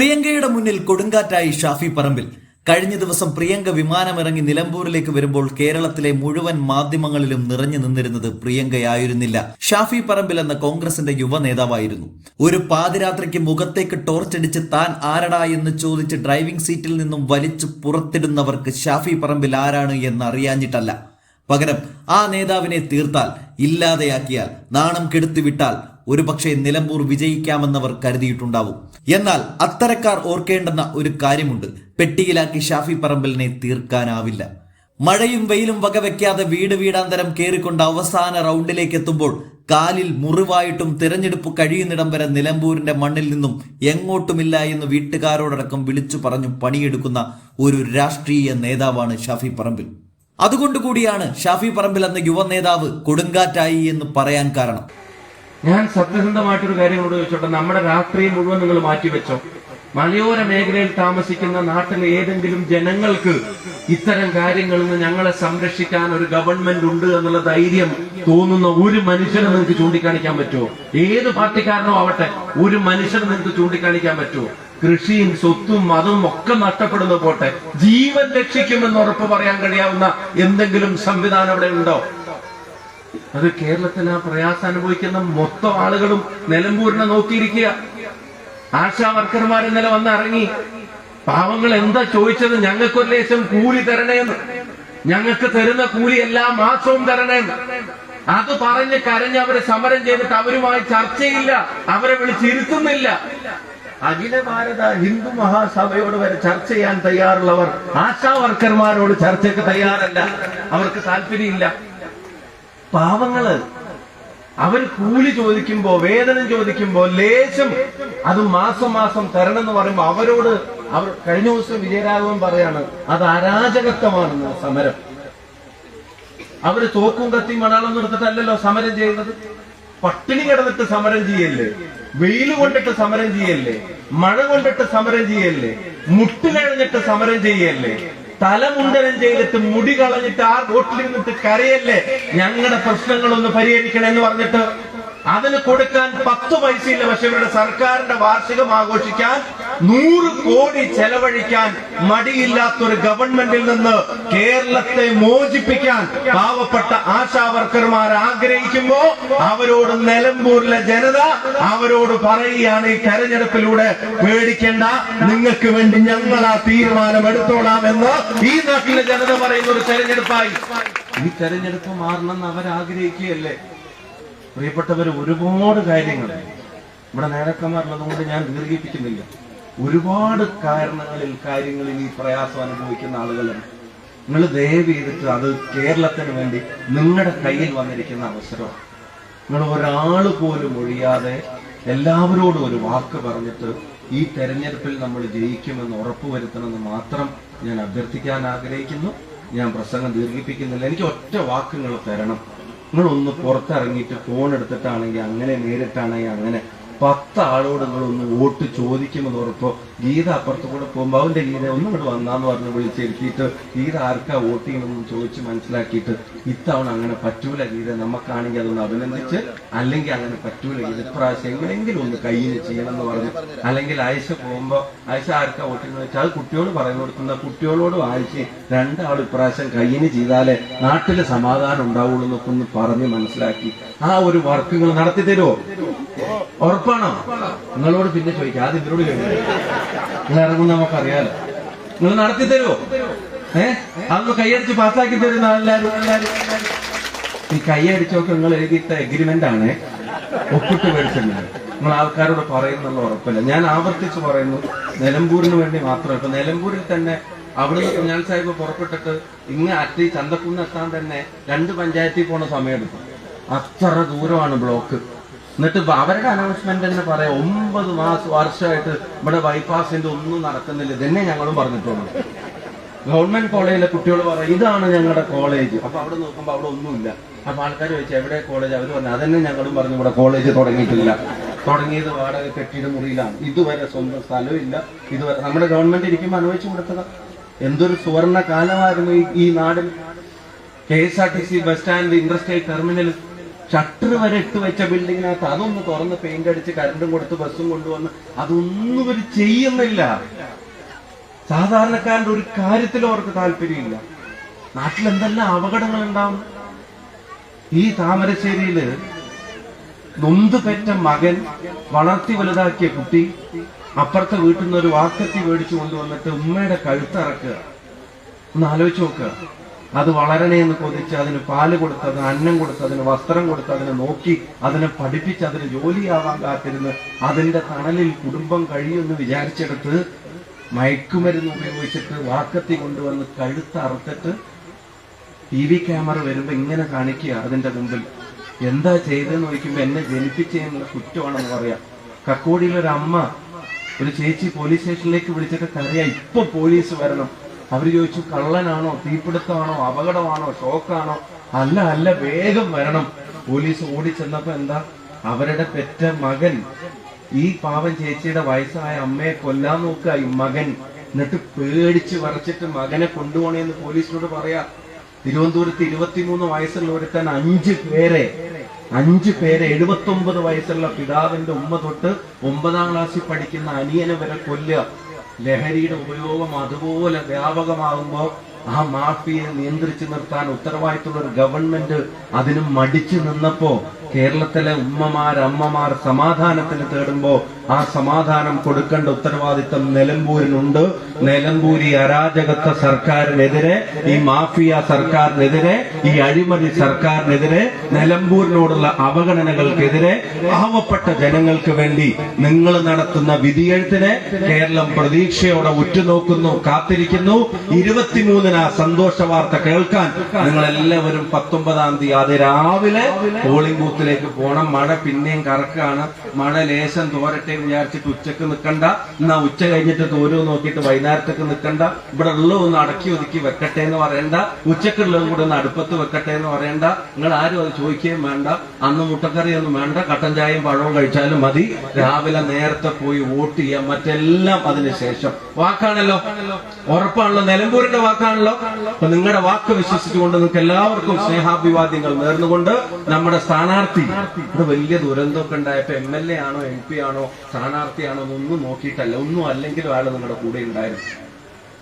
പ്രിയങ്കയുടെ മുന്നിൽ കൊടുങ്കാറ്റായി ഷാഫി പറമ്പിൽ. കഴിഞ്ഞ ദിവസം പ്രിയങ്ക വിമാനമിറങ്ങി നിലമ്പൂരിലേക്ക് വരുമ്പോൾ കേരളത്തിലെ മുഴുവൻ മാധ്യമങ്ങളിലും നിറഞ്ഞു നിന്നിരുന്നത് പ്രിയങ്കയായിരുന്നില്ല. ഷാഫി പറമ്പിൽ എന്ന കോൺഗ്രസിന്റെ യുവ നേതാവായിരുന്നു. ഒരു പാതിരാത്രിക്ക് മുഖത്തേക്ക് ടോർച്ചടിച്ച് താൻ ആരടാ എന്ന് ചോദിച്ച് ഡ്രൈവിംഗ് സീറ്റിൽ നിന്നും വലിച്ചു പുറത്തിടുന്നവർക്ക് ഷാഫി പറമ്പിൽ ആരാണ് എന്ന് അറിയാഞ്ഞിട്ടല്ല പകരം ആ നേതാവിനെ തീർത്താൽ ഇല്ലാതെയാക്കിയാൽ നാണം കെടുത്തിവിട്ടാൽ ഒരുപക്ഷെ നിലമ്പൂർ വിജയിക്കാമെന്നവർ കരുതിയിട്ടുണ്ടാവും. എന്നാൽ അത്തരക്കാർ ഓർക്കേണ്ടെന്ന ഒരു കാര്യമുണ്ട്. പെട്ടിയിലാക്കി ഷാഫി പറമ്പലിനെ തീർക്കാനാവില്ല. മഴയും വെയിലും വകവെക്കാതെ വീട് വീടാന്തരം കയറിക്കൊണ്ട് അവസാന റൗണ്ടിലേക്ക് എത്തുമ്പോൾ കാലിൽ മുറിവായിട്ടും തിരഞ്ഞെടുപ്പ് കഴിയുന്നിടം വരെ നിലമ്പൂരിന്റെ മണ്ണിൽ നിന്നും എങ്ങോട്ടുമില്ല എന്ന് വീട്ടുകാരോടടക്കം വിളിച്ചു പറഞ്ഞു പണിയെടുക്കുന്ന ഒരു രാഷ്ട്രീയ നേതാവാണ് ഷാഫി പറമ്പിൽ. അതുകൊണ്ട് കൂടിയാണ് ഷാഫി പറമ്പിൽ അന്ന് യുവ നേതാവ് കൊടുങ്കാറ്റായി എന്ന് പറയാൻ കാരണം. ഞാൻ സത്യസന്ധമായിട്ടൊരു കാര്യം കൂടെ ചോദിച്ചോട്ടെ? നമ്മുടെ രാഷ്ട്രീയം മുഴുവൻ നിങ്ങൾ മാറ്റിവെച്ചോ? മലയോര മേഖലയിൽ താമസിക്കുന്ന നാട്ടിലെ ഏതെങ്കിലും ജനങ്ങൾക്ക് ഇത്തരം കാര്യങ്ങളിൽ നിന്ന് ഞങ്ങളെ സംരക്ഷിക്കാൻ ഒരു ഗവൺമെന്റ് ഉണ്ട് എന്നുള്ള ധൈര്യം തോന്നുന്ന ഒരു മനുഷ്യനെ നിങ്ങൾക്ക് ചൂണ്ടിക്കാണിക്കാൻ പറ്റുമോ? ഏത് പാർട്ടിക്കാരനോ ആവട്ടെ ഒരു മനുഷ്യനെ നിങ്ങൾക്ക് ചൂണ്ടിക്കാണിക്കാൻ പറ്റുമോ? കൃഷിയും സ്വത്തും മതവും ഒക്കെ നഷ്ടപ്പെടുന്ന പോട്ടെ. ജീവൻ രക്ഷിക്കുമെന്ന് ഉറപ്പ് പറയാൻ കഴിയാവുന്ന എന്തെങ്കിലും സംവിധാനം അവിടെ ഉണ്ടോ? അത് കേരളത്തിൽ ആ പ്രയാസം അനുഭവിക്കുന്ന മൊത്തം ആളുകളും നിലമ്പൂരിനെ നോക്കിയിരിക്കുക. ആശാ വർക്കർമാർ ഇന്നലെ വന്ന് ഇറങ്ങി പാവങ്ങൾ എന്താ ചോദിച്ചത്? ഞങ്ങൾക്കൊരു ലേശം കൂലി തരണേന്ന്. ഞങ്ങൾക്ക് തരുന്ന കൂലി എല്ലാ മാസവും തരണേന്ന്. അത് പറഞ്ഞ് കരഞ്ഞ് അവരെ സമരം ചെയ്തിട്ട് അവരുമായി ചർച്ചയില്ല. അവരെ വിളിച്ചിരുത്തുന്നില്ല. അഖില ഭാരത ഹിന്ദു മഹാസഭയോട് വരെ ചർച്ച ചെയ്യാൻ തയ്യാറുള്ളവർ ആശാ വർക്കർമാരോട് ചർച്ചയ്ക്ക് തയ്യാറല്ല. അവർക്ക് താല്പര്യമില്ല. പാവങ്ങൾ അവർ കൂലി ചോദിക്കുമ്പോ വേതനം ചോദിക്കുമ്പോ ലേശം അത് മാസം മാസം തരണം എന്ന് പറയുമ്പോ അവരോട് അവർ കഴിഞ്ഞ ദിവസം വിജയരാഘവൻ പറയാണ് അത് അരാജകത്വമാണെന്ന് സമരം. അവർ തോക്കും കത്തി മണാളം നിർത്തിട്ടല്ലല്ലോ സമരം ചെയ്യുന്നത്. പട്ടിണി കിടന്നിട്ട് സമരം ചെയ്യല്ലേ? വെയിൽ കൊണ്ടിട്ട് സമരം ചെയ്യല്ലേ? മഴ കൊണ്ടിട്ട് സമരം ചെയ്യല്ലേ? മുട്ടിലഴഞ്ഞിട്ട് സമരം ചെയ്യല്ലേ? തലമുണ്ടനം ചെയ്തിട്ട് മുടി കളഞ്ഞിട്ട് ആ റോട്ടിൽ നിന്നിട്ട് കരയല്ലേ? ഞങ്ങളുടെ പ്രശ്നങ്ങളൊന്ന് പരിഹരിക്കണമെന്ന് പറഞ്ഞിട്ട് അതിന് കൊടുക്കാൻ പത്ത് പൈസയില്ല. പക്ഷെ ഇവരുടെ സർക്കാരിന്റെ വാർഷികം ആഘോഷിക്കാൻ നൂറ് കോടി ചെലവഴിക്കാൻ മടിയില്ലാത്തൊരു ഗവൺമെന്റിൽ നിന്ന് കേരളത്തെ മോചിപ്പിക്കാൻ പാവപ്പെട്ട ആശാ വർക്കർമാർ ആഗ്രഹിക്കുമ്പോ അവരോട് നിലമ്പൂരിലെ ജനത അവരോട് പറയുകയാണ് ഈ തെരഞ്ഞെടുപ്പിലൂടെ പേടിക്കേണ്ട. നിങ്ങൾക്ക് വേണ്ടി ഞങ്ങൾ ആ തീരുമാനം എടുത്തോളാം എന്ന് ഈ നാട്ടിലെ ജനത പറയുന്ന ഒരു തെരഞ്ഞെടുപ്പായി. ഈ തെരഞ്ഞെടുപ്പ് മാറണമെന്ന് അവർ ആഗ്രഹിക്കുകയല്ലേ പ്രിയപ്പെട്ടവർ ഒരുപാട് കാര്യങ്ങൾ ഇവിടെ നേതാക്കന്മാരുള്ളത് കൊണ്ട് ഞാൻ ദീർഘിപ്പിക്കുന്നില്ല. ഒരുപാട് കാരണങ്ങളിൽ കാര്യങ്ങളിൽ ഈ പ്രയാസം അനുഭവിക്കുന്ന ആളുകളുണ്ട്. നിങ്ങൾ ദയവ് ചെയ്തിട്ട് അത് കേരളത്തിന് വേണ്ടി നിങ്ങളുടെ കയ്യിൽ വന്നിരിക്കുന്ന അവസരം. നിങ്ങൾ ഒരാൾ പോലും ഒഴിയാതെ എല്ലാവരോടും ഒരു വാക്ക് പറഞ്ഞിട്ട് ഈ തെരഞ്ഞെടുപ്പിൽ നമ്മൾ ജയിക്കുമെന്ന് ഉറപ്പുവരുത്തണമെന്ന് മാത്രം ഞാൻ അഭ്യർത്ഥിക്കാൻ ആഗ്രഹിക്കുന്നു. ഞാൻ പ്രസംഗം ദീർഘിപ്പിക്കുന്നില്ല. എനിക്ക് ഒറ്റ വാക്കുകൾ തരണം. നിങ്ങൾ ഒന്ന് പുറത്തിറങ്ങിയിട്ട് ഫോൺ എടുത്തിട്ടാണെങ്കിൽ അങ്ങനെ നേരിട്ടാണെങ്കിൽ അങ്ങനെ പത്ത് ആളോട് നിങ്ങൾ ഒന്ന് വോട്ട് ചോദിക്കുമെന്ന് ഉറപ്പോ ഗീത അപ്പുറത്ത് കൂടെ പോകുമ്പോൾ അവന്റെ ഗീത ഒന്നും ഇവിടെ വന്നാന്ന് പറഞ്ഞ് വിളിച്ചിരുത്തിയിട്ട് ഗീത ആർക്കാ വോട്ട് ചെയ്യണമെന്ന് ചോദിച്ച് മനസ്സിലാക്കിയിട്ട് ഇത്തവണ അങ്ങനെ പറ്റൂല ഗീത നമുക്കാണെങ്കിൽ അതൊന്ന് അഭിനന്ദിച്ച് അല്ലെങ്കിൽ അങ്ങനെ പറ്റൂല ഗീത. ഇപ്രാവശ്യം എങ്ങനെങ്കിലും ഒന്ന് കയ്യിൽ ചെയ്യണം എന്ന് പറഞ്ഞു അല്ലെങ്കിൽ ആയിഷ പോകുമ്പോ ആയിഷ ആർക്കാ വോട്ട് ചെയ്യുന്നത് വെച്ചാൽ അത് കുട്ടിയോട് പറഞ്ഞു കൊടുക്കുന്ന കുട്ടികളോട് വായിച്ച് രണ്ടാൾ ഇപ്രാവശ്യം കയ്യിന് ചെയ്താലേ നാട്ടിൽ സമാധാനം ഉണ്ടാവുള്ളൂ എന്നൊക്കെ ഒന്ന് പറഞ്ഞ് മനസ്സിലാക്കി ആ ഒരു വർക്കുകൾ നടത്തി തരുമോ ഉറപ്പാണോ? നിങ്ങളോട് പിന്നെ ചോദിക്കാം. ആദ്യം ഇവരോട് കഴിഞ്ഞു നിങ്ങൾ ഇറങ്ങുന്ന നമുക്കറിയാലോ. നിങ്ങൾ നടത്തി തരുമോ ഏ? അതൊന്ന് കൈയടിച്ച് പാസ്സാക്കി തരും ഈ കൈയടിച്ചൊക്കെ നിങ്ങൾ എഴുതിയിട്ട എഗ്രിമെന്റ് ആണ് ഒപ്പിട്ട് മേടിച്ചിട്ടുണ്ട് നിങ്ങൾ ആൾക്കാരോട് പറയുന്നുള്ള ഉറപ്പില്ല. ഞാൻ ആവർത്തിച്ച് പറയുന്നു. നിലമ്പൂരിന് വേണ്ടി മാത്രം. ഇപ്പൊ നിലമ്പൂരിൽ തന്നെ അവിടെ നിന്ന് കുഞ്ഞാൽ സാഹിബ് പുറപ്പെട്ടിട്ട് ഇങ്ങ് അറ്റി ചന്തക്കുന്ന് എത്താൻ തന്നെ രണ്ട് പഞ്ചായത്തിൽ പോണ സമയമെടുക്കും അത്ര ദൂരമാണ് ബ്ലോക്ക്. എന്നിട്ട് അവരുടെ അനൗൺസ്മെന്റ് തന്നെ പറയാം ഒമ്പത് മാസം വർഷമായിട്ട് ഇവിടെ ബൈപ്പാസിന്റെ ഒന്നും നടക്കുന്നില്ല. ഇതന്നെ ഞങ്ങളും പറഞ്ഞിട്ടുള്ളൂ. ഗവൺമെന്റ് കോളേജിലെ കുട്ടികൾ പറയും ഇതാണ് ഞങ്ങളുടെ കോളേജ്. അപ്പൊ അവിടെ നോക്കുമ്പോ അവിടെ ഒന്നുമില്ല. അപ്പൊ ആൾക്കാർ ചോദിച്ചു എവിടെ കോളേജ്? അവർ പറഞ്ഞു അതന്നെ ഞങ്ങളും പറഞ്ഞു ഇവിടെ കോളേജ് തുടങ്ങിയിട്ടില്ല. തുടങ്ങിയത് വാടക കെട്ടിട മുറിയിലാണ്. ഇതുവരെ സ്വന്തം സ്ഥലമില്ല ഇതുവരെ നമ്മുടെ ഗവൺമെന്റ് ഇരിക്കുമ്പോൾ അനുവദിച്ചു കൊടുത്തത്. എന്തൊരു സുവർണ കാലമായിരുന്നു ഈ നാടിൽ K S R T C bus stand interstate terminal shutter വരെ ഇട്ട് വെച്ച ബിൽഡിങ്ങിനകത്ത് അതൊന്ന് തുറന്ന് പെയിന്റ് അടിച്ച് കരണ്ടും കൊടുത്ത് ബസ്സും കൊണ്ടുവന്ന് അതൊന്നും ഇവർ ചെയ്യുന്നില്ല. സാധാരണക്കാരന്റെ ഒരു കാര്യത്തിലും അവർക്ക് താല്പര്യമില്ല. നാട്ടിൽ എന്തെല്ലാം അപകടങ്ങൾ ഉണ്ടാവും ഈ താമരശ്ശേരിയിൽ നൊന്ത് പെറ്റ മകൻ വളർത്തി വലുതാക്കിയ കുട്ടി അപ്പുറത്തെ വീട്ടിൽ നിന്ന് ഒരു വാക്കത്തി മേടിച്ചു കൊണ്ടുവന്നിട്ട് ഉമ്മയുടെ കഴുത്തിറക്കുക. ഒന്ന് ആലോചിച്ച് നോക്കുക. അത് വളരണേ എന്ന് കൊതിച്ച് അതിന് പാൽ കൊടുത്ത് അതിന് അന്നം കൊടുത്ത് അതിന് വസ്ത്രം കൊടുത്ത് അതിനെ നോക്കി അതിനെ പഠിപ്പിച്ച് അതിന് ജോലിയാവാൻ കാത്തിരുന്ന് അതിന്റെ തണലിൽ കുടുംബം കഴിയുമെന്ന് വിചാരിച്ചെടുത്ത് മയക്കുമരുന്ന് ഉപയോഗിച്ചിട്ട് വാക്കത്തി കൊണ്ടുവന്ന് കഴുത്ത് അറുത്തിട്ട് ടി വി ക്യാമറ വരുമ്പോ ഇങ്ങനെ കാണിക്കുക അതിന്റെ മുമ്പിൽ. എന്താ ചെയ്തതെന്ന് ചോദിക്കുമ്പോ എന്നെ ജനിപ്പിച്ചെന്നുള്ള കുറ്റമാണെന്ന് പറയാം. കക്കോടിയിൽ ഒരു അമ്മ ഒരു ചേച്ചി പോലീസ് സ്റ്റേഷനിലേക്ക് വിളിച്ചിട്ട് കരയാ ഇപ്പൊ പോലീസ് വരണം. അവർ ചോദിച്ചു കള്ളനാണോ തീപിടുത്തമാണോ അപകടമാണോ ഷോക്കാണോ? അല്ല അല്ല വേഗം വരണം. പോലീസ് ഓടി ചെന്നപ്പോ എന്താ? അവരുടെ പെറ്റ മകൻ ഈ പാവം ചേച്ചിയുടെ വയസ്സായ അമ്മയെ കൊല്ലാൻ നോക്കുക ഈ മകൻ. എന്നിട്ട് പേടിച്ച് വരച്ചിട്ട് മകനെ കൊണ്ടുപോണേന്ന് പോലീസിനോട് പറയാ. തിരുവനന്തപുരത്ത് ഇരുപത്തിമൂന്ന് വയസ്സുള്ള ഒരുത്തൻ അഞ്ച് പേരെ അഞ്ച് പേരെ എഴുപത്തി ഒമ്പത് വയസ്സുള്ള പിതാവിന്റെ ഉമ്മ തൊട്ട് ഒമ്പതാം ക്ലാസ്സിൽ പഠിക്കുന്ന അനിയനെ വരെ കൊല്ലുക. ലഹരിയുടെ ഉപയോഗം അതുപോലെ വ്യാപകമാകുമ്പോൾ ആ മാഫിയെ നിയന്ത്രിച്ചു നിർത്താൻ ഉത്തരവാദിത്തമുള്ള ഒരു ഗവൺമെന്റ് അതിന് മടിച്ചു നിന്നപ്പോ കേരളത്തിലെ ഉമ്മമാർ അമ്മമാർ സമാധാനത്തിന് തേടുമ്പോ ആ സമാധാനം കൊടുക്കേണ്ട ഉത്തരവാദിത്തം നിലമ്പൂരിനുണ്ട്. നിലമ്പൂരി അരാജകത്വ സർക്കാരിനെതിരെ ഈ മാഫിയ സർക്കാരിനെതിരെ ഈ അഴിമതി സർക്കാരിനെതിരെ നിലമ്പൂരിനോടുള്ള അവഗണനകൾക്കെതിരെ പാവപ്പെട്ട ജനങ്ങൾക്ക് വേണ്ടി നിങ്ങൾ നടത്തുന്ന വിധിയെഴുത്തിനെ കേരളം പ്രതീക്ഷയോടെ ഉറ്റുനോക്കുന്നു കാത്തിരിക്കുന്നു. ഇരുപത്തിമൂന്നിന് ആ സന്തോഷ വാർത്ത കേൾക്കാൻ നിങ്ങൾ എല്ലാവരും പത്തൊമ്പതാം തീയതി അത് രാവിലെ പോളിംഗ് ബൂത്തിലേക്ക് പോകണം മഴ പിന്നെയും കറക്കാണ്. മഴ ലേശം തോരട്ടെ വിചാരിച്ചിട്ട് ഉച്ചയ്ക്ക് നിൽക്കണ്ട എന്നാ ഉച്ച കഴിഞ്ഞിട്ട് തോരൂ നോക്കിയിട്ട് വൈകുന്നേരത്തേക്ക് നിൽക്കണ്ട ഇവിടെ ഉള്ളത് ഒന്ന് അടക്കി ഒതുക്കി വെക്കട്ടെ എന്ന് പറയണ്ട. ഉച്ചക്കുള്ളതും കൂടെ ഒന്ന് അടുപ്പത്ത് വെക്കട്ടെ എന്ന് പറയണ്ട. നിങ്ങൾ ആരും അത് ചോദിക്കുകയും വേണ്ട. അന്ന് മുട്ടക്കറിയൊന്നും വേണ്ട. കട്ടൻ ചായയും പഴവും കഴിച്ചാലും മതി. രാവിലെ നേരത്തെ പോയി വോട്ട് ചെയ്യാം. മറ്റെല്ലാം അതിന് ശേഷം. വാക്കാണല്ലോ. ഉറപ്പാണല്ലോ. നിലമ്പൂരിന്റെ വാക്കാണല്ലോ. അപ്പൊ നിങ്ങളുടെ വാക്ക് വിശ്വസിച്ചുകൊണ്ട് നിങ്ങൾക്ക് എല്ലാവർക്കും സ്നേഹാഭിവാദ്യങ്ങൾ നേർന്നുകൊണ്ട് നമ്മുടെ സ്ഥാനാർത്ഥി ഇത് വലിയ ദുരന്തമൊക്കെ ഉണ്ടായപ്പോ എം എൽ എ ആണോ എം പി ആണോ സ്ഥാനാർത്ഥിയാണോ എന്നൊന്നും നോക്കിയിട്ടല്ല. ഒന്നും അല്ലെങ്കിലും അയാൾ നിങ്ങളുടെ കൂടെ ഉണ്ടായിരുന്നു.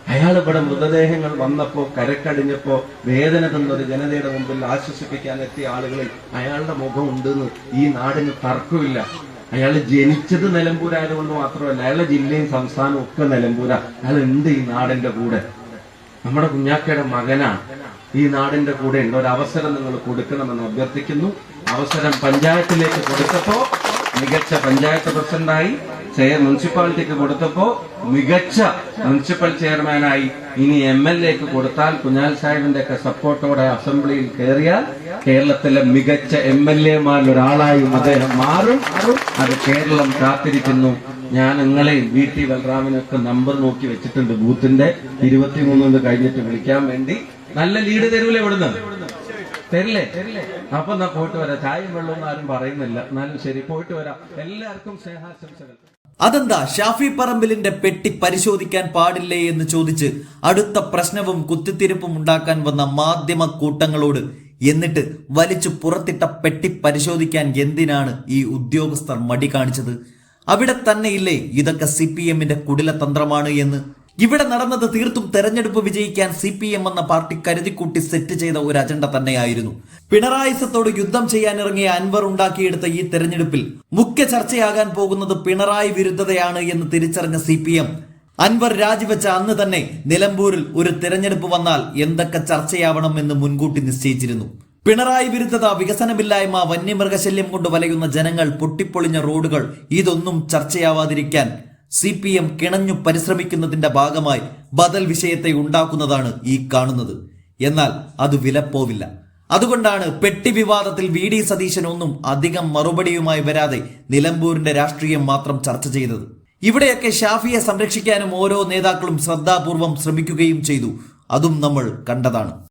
അയാൾ ഇവിടെ മൃതദേഹങ്ങൾ വന്നപ്പോ കരക്കടിഞ്ഞപ്പോ വേദന തന്നൊരു ജനതയുടെ മുമ്പിൽ ആശ്വസിപ്പിക്കാൻ എത്തിയ ആളുകളിൽ അയാളുടെ മുഖം ഉണ്ടെന്ന് ഈ നാടിന് തർക്കമില്ല. അയാൾ ജനിച്ചത് നിലമ്പൂരായതുകൊണ്ട് മാത്രമല്ല അയാളുടെ ജില്ലയും സംസ്ഥാനവും ഒക്കെ നിലമ്പൂര. അയാൾ ഉണ്ട് ഈ നാടിന്റെ കൂടെ. നമ്മുടെ കുഞ്ഞാക്കയുടെ മകനാണ്. ഈ നാടിന്റെ കൂടെ ഉണ്ട്. ഒരു അവസരം നിങ്ങൾ കൊടുക്കണമെന്ന് അഭ്യർത്ഥിക്കുന്നു. അവസരം പഞ്ചായത്തിലേക്ക് കൊടുത്തപ്പോ മികച്ച പഞ്ചായത്ത് പ്രസിഡന്റായി ചെയർ മുനിസിപ്പാലിറ്റിക്ക് കൊടുത്തപ്പോ മികച്ച മുനിസിപ്പൽ ചെയർമാനായി ഇനി എം എൽ എക്ക് കൊടുത്താൽ കുഞ്ഞാൽ സാഹിബിന്റെ ഒക്കെ സപ്പോർട്ടോടെ അസംബ്ലിയിൽ കയറിയാൽ കേരളത്തിലെ മികച്ച എം എൽ എമാരിൽ അദ്ദേഹം മാറും. അത് കേരളം കാത്തിരിക്കുന്നു. ഞാൻ നിങ്ങളെയും വി ടി ബലറാമിനൊക്കെ നമ്പർ നോക്കി വെച്ചിട്ടുണ്ട് ബൂത്തിന്റെ. ഇരുപത്തിമൂന്നിന് കഴിഞ്ഞിട്ട് വിളിക്കാൻ വേണ്ടി. നല്ല ലീഡ് തരൂലേ ഇവിടുന്ന്? തരില്ലേ? അപ്പൊ എന്നാ പോയിട്ട് വരാം. ചായയും വെള്ളവും ആരും പറയുന്നില്ല. എന്നാലും ശരി പോയിട്ട് വരാം. എല്ലാവർക്കും സ്നേഹാശംസകൾ. അതെന്താ ഷാഫി പറമ്പിലിന്റെ പെട്ടി പരിശോധിക്കാൻ പാടില്ലേ എന്ന് ചോദിച്ച് അടുത്ത പ്രശ്നവും കുത്തിത്തിരിപ്പും ഉണ്ടാക്കാൻ വന്ന മാധ്യമ കൂട്ടങ്ങളോട് എന്നിട്ട് വലിച്ചു പുറത്തിട്ട പെട്ടി പരിശോധിക്കാൻ എന്തിനാണ് ഈ ഉദ്യോഗസ്ഥർ മടി കാണിച്ചത്? അവിടെ തന്നെയില്ലേ ഇതൊക്കെ സി പി എമ്മിന്റെ കുടില തന്ത്രമാണ് എന്ന് ഇവിടെ നടന്നത് തീർത്തും തെരഞ്ഞെടുപ്പ് വിജയിക്കാൻ സി പി എം എന്ന പാർട്ടി കരുതിക്കൂട്ടി സെറ്റ് ചെയ്ത ഒരു അജണ്ട തന്നെയായിരുന്നു. പിണറായിസത്തോട് യുദ്ധം ചെയ്യാനിറങ്ങിയ അൻവർ ഉണ്ടാക്കിയെടുത്ത ഈ തെരഞ്ഞെടുപ്പിൽ മുഖ്യ ചർച്ചയാകാൻ പോകുന്നത് പിണറായി വിരുദ്ധതയാണ് എന്ന് തിരിച്ചറിഞ്ഞ സി പി എം അൻവർ രാജിവെച്ച അന്ന് തന്നെ നിലമ്പൂരിൽ ഒരു തെരഞ്ഞെടുപ്പ് വന്നാൽ എന്തൊക്കെ ചർച്ചയാവണം എന്ന് മുൻകൂട്ടി നിശ്ചയിച്ചിരുന്നു. പിണറായി വിരുദ്ധത വികസനമില്ലായ്മ വന്യമൃഗശല്യം കൊണ്ട് വലയുന്ന ജനങ്ങൾ പൊട്ടിപ്പൊളിഞ്ഞ റോഡുകൾ ഇതൊന്നും ചർച്ചയാവാതിരിക്കാൻ സി പി എം കിണഞ്ഞു പരിശ്രമിക്കുന്നതിന്റെ ഭാഗമായി ബദൽ വിഷയത്തെ ഉണ്ടാക്കുന്നതാണ് ഈ കാണുന്നത്. എന്നാൽ അത് വിലപ്പോവില്ല. അതുകൊണ്ടാണ് പെട്ടി വിവാദത്തിൽ വി ഡി സതീശൻ ഒന്നും അധികം മറുപടിയുമായി വരാതെ നിലമ്പൂരിന്റെ രാഷ്ട്രീയം മാത്രം ചർച്ച ചെയ്തത്. ഇവിടെയൊക്കെ ഷാഫിയെ സംരക്ഷിക്കാനും ഓരോ നേതാക്കളും ശ്രദ്ധാപൂർവം ശ്രമിക്കുകയും ചെയ്തു. അതും നമ്മൾ കണ്ടതാണ്.